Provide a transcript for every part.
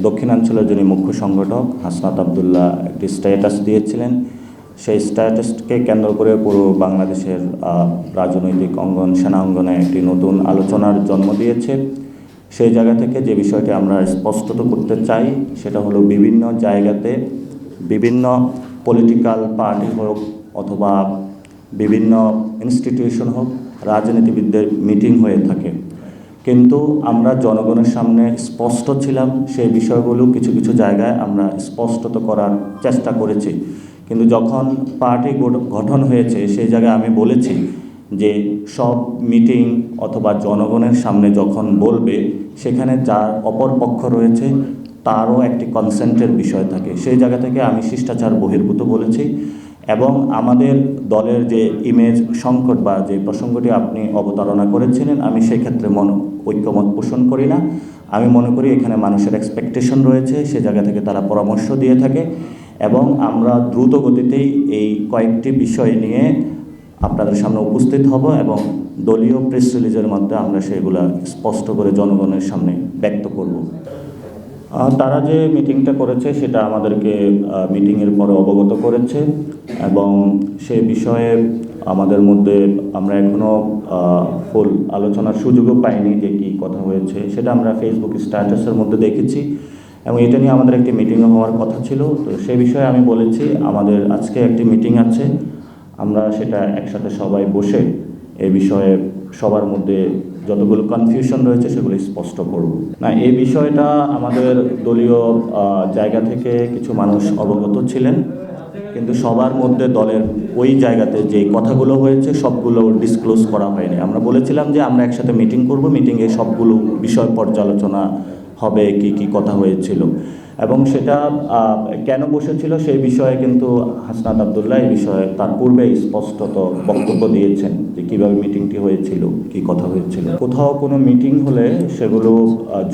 দক্ষিণাঞ্চলের যিনি মুখ্য সংগঠক, হাসনাত আবদুল্লাহ একটি স্ট্যাটাস দিয়েছিলেন। সেই স্ট্যাটাসকে কেন্দ্র করে পুরো বাংলাদেশের রাজনৈতিক অঙ্গন, সেনা অঙ্গনে একটি নতুন আলোচনার জন্ম দিয়েছে। সেই জায়গা থেকে যে বিষয়টি আমরা স্পষ্টত করতে চাই, সেটা হলো বিভিন্ন জায়গাতে বিভিন্ন পলিটিক্যাল পার্টি হোক অথবা বিভিন্ন ইনস্টিটিউশন হোক, রাজনীতিবিদদের মিটিং হয়ে থাকে। কিন্তু আমরা জনগণের সামনে স্পষ্ট ছিলাম সেই বিষয়গুলো কিছু কিছু জায়গায় আমরা স্পষ্টত করার চেষ্টা করেছি। কিন্তু যখন পার্টি গঠন হয়েছে, সেই জায়গায় আমি বলেছি যে সব মিটিং অথবা জনগণের সামনে যখন বলবে, সেখানে যার অপর পক্ষ রয়েছে, তারও একটি কনসেন্টের বিষয় থাকে। সেই জায়গা থেকে আমি শিষ্টাচার বহির্ভূত বলেছি। এবং আমাদের দলের যে ইমেজ সংকট বা যে প্রসঙ্গটি আপনি অবতারণা করেছিলেন, আমি সেই ক্ষেত্রে মন, ঐক্যমত পোষণ করি না। আমি মনে করি এখানে মানুষের এক্সপেকটেশন রয়েছে, সে জায়গা থেকে তারা পরামর্শ দিয়ে থাকে এবং আমরা দ্রুত গতিতেই এই কয়েকটি বিষয় নিয়ে আপনাদের সামনে উপস্থিত হব এবং দলীয় প্রেস রিলিজের মধ্যে আমরা সেগুলা স্পষ্ট করে জনগণের সামনে ব্যক্ত করব। তারা যে মিটিংটা করেছে, সেটা আমাদেরকে মিটিংয়ের পরে অবগত করেছে। এবং সে বিষয়ে আমাদের মধ্যে আমরা এখনও ফুল আলোচনার সুযোগও পাইনি যে কী কথা হয়েছে। সেটা আমরা ফেসবুক স্ট্যাটাসের মধ্যে দেখেছি এবং এটা নিয়ে আমাদের একটি মিটিংও হওয়ার কথা ছিল। তো সেই বিষয়ে আমি বলেছি, আমাদের আজকে একটি মিটিং আছে। আমরা সেটা একসাথে সবাই বসে এ বিষয়ে সবার মধ্যে যতগুলো কনফিউশন রয়েছে সেগুলো স্পষ্ট করব। না এই বিষয়টা আমাদের দলীয় জায়গা থেকে কিছু মানুষ অবগত ছিলেন। কিন্তু সবার মধ্যে দলের ওই জায়গাতে যে কথাগুলো হয়েছে, সবগুলো ডিসক্লোজ করা হয়নি। আমরা বলেছিলাম যে আমরা একসাথে মিটিং করব মিটিংয়ে সবগুলো বিষয় পর্যালোচনা হবে, কি কি কথা হয়েছিল। এবং সেটা কেন বসেছিল সেই বিষয়ে কিন্তু হাসনাত আবদুল্লাহ এই বিষয়ে তার পূর্বে স্পষ্টত বক্তব্য দিয়েছেন যে কীভাবে মিটিংটি হয়েছিল, কি কথা হয়েছিল। কোথাও কোনো মিটিং হলে সেগুলো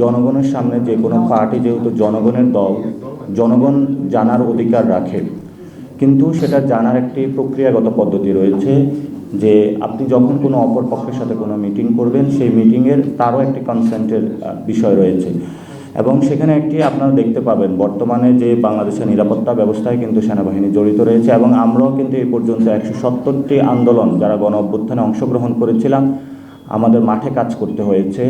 জনগণের সামনে যে কোনো পার্টি যেহেতু জনগণের দল, জনগণ জানার অধিকার রাখে। কিন্তু সেটা জানার একটি প্রক্রিয়াগত পদ্ধতি রয়েছে যে আপনি যখন কোনো অপর পক্ষের সাথে কোনো মিটিং করবেন, সেই মিটিংয়ের তারও একটি কনসেন্টের বিষয় রয়েছে। এবং সেখানে একটি আপনারা দেখতে পাবেন, বর্তমানে যে বাংলাদেশের নিরাপত্তা ব্যবস্থায় কিন্তু সেনাবাহিনী জড়িত রয়েছে এবং আমরাও কিন্তু এই পর্যন্ত একশো সত্তরটি আন্দোলন, যারা গণ অভ্যুত্থানে অংশগ্রহণ করেছিলাম আমাদের মাঠে কাজ করতে হয়েছে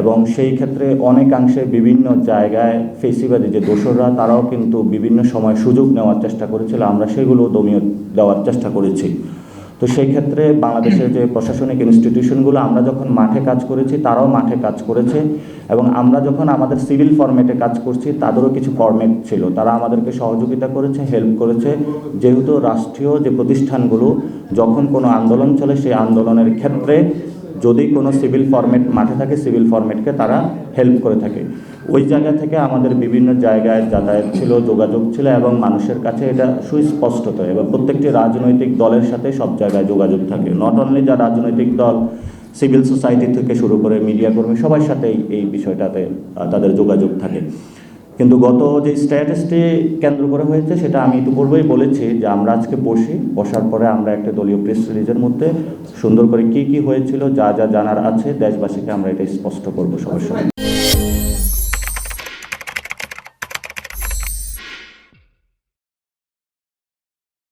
এবং সেই ক্ষেত্রে অনেকাংশে বিভিন্ন জায়গায় ফেসিবাদী যে দোসররা, তারাও কিন্তু বিভিন্ন সময় সুযোগ নেওয়ার চেষ্টা করেছিল। আমরা সেগুলো দমিয়ে দেওয়ার চেষ্টা করেছি। তো সেই ক্ষেত্রে বাংলাদেশের যে প্রশাসনিক ইনস্টিটিউশনগুলো আমরা যখন মাঠে কাজ করেছি, তারাও মাঠে কাজ করেছে এবং আমরা যখন আমাদের সিভিল ফরম্যাটে কাজ করছি, তাদেরও কিছু ফরম্যাট ছিল। তারা আমাদেরকে সহযোগিতা করেছে হেল্প করেছে। যেহেতু রাষ্ট্রীয় যে প্রতিষ্ঠানগুলো, যখন কোনো আন্দোলন চলে, সেই আন্দোলনের ক্ষেত্রে যদি কোনো সিভিল ফরম্যাট, মাঠে থাকে সিভিল ফরম্যাটকে তারা হেল্প করে থাকে। ওই জায়গা থেকে আমাদের বিভিন্ন জায়গায় যাতায়াত ছিল, যোগাযোগ ছিল এবং মানুষের কাছে এটা সুস্পষ্টত এবং প্রত্যেকটি রাজনৈতিক দলের সাথে সব জায়গায় যোগাযোগ থাকে। নট অনলি যা রাজনৈতিক দল, সিভিল সোসাইটি থেকে শুরু করে মিডিয়া কর্মী সবার সাথেই এই বিষয়টাতে তাদের যোগাযোগ থাকে। কিন্তু গত যে স্ট্যাটাসটি কেন্দ্র করে হয়েছে, সেটা আমি ইতিপূর্বেই বলেছি যে আমরা আজকে বসি, বসার পরে আমরা একটা দলীয় প্রেস রিলিজের মধ্যে সুন্দর করে কি কি হয়েছিল, যা যা জানার আছে, দেশবাসীকে আমরা এটা স্পষ্ট করব সবার সামনে।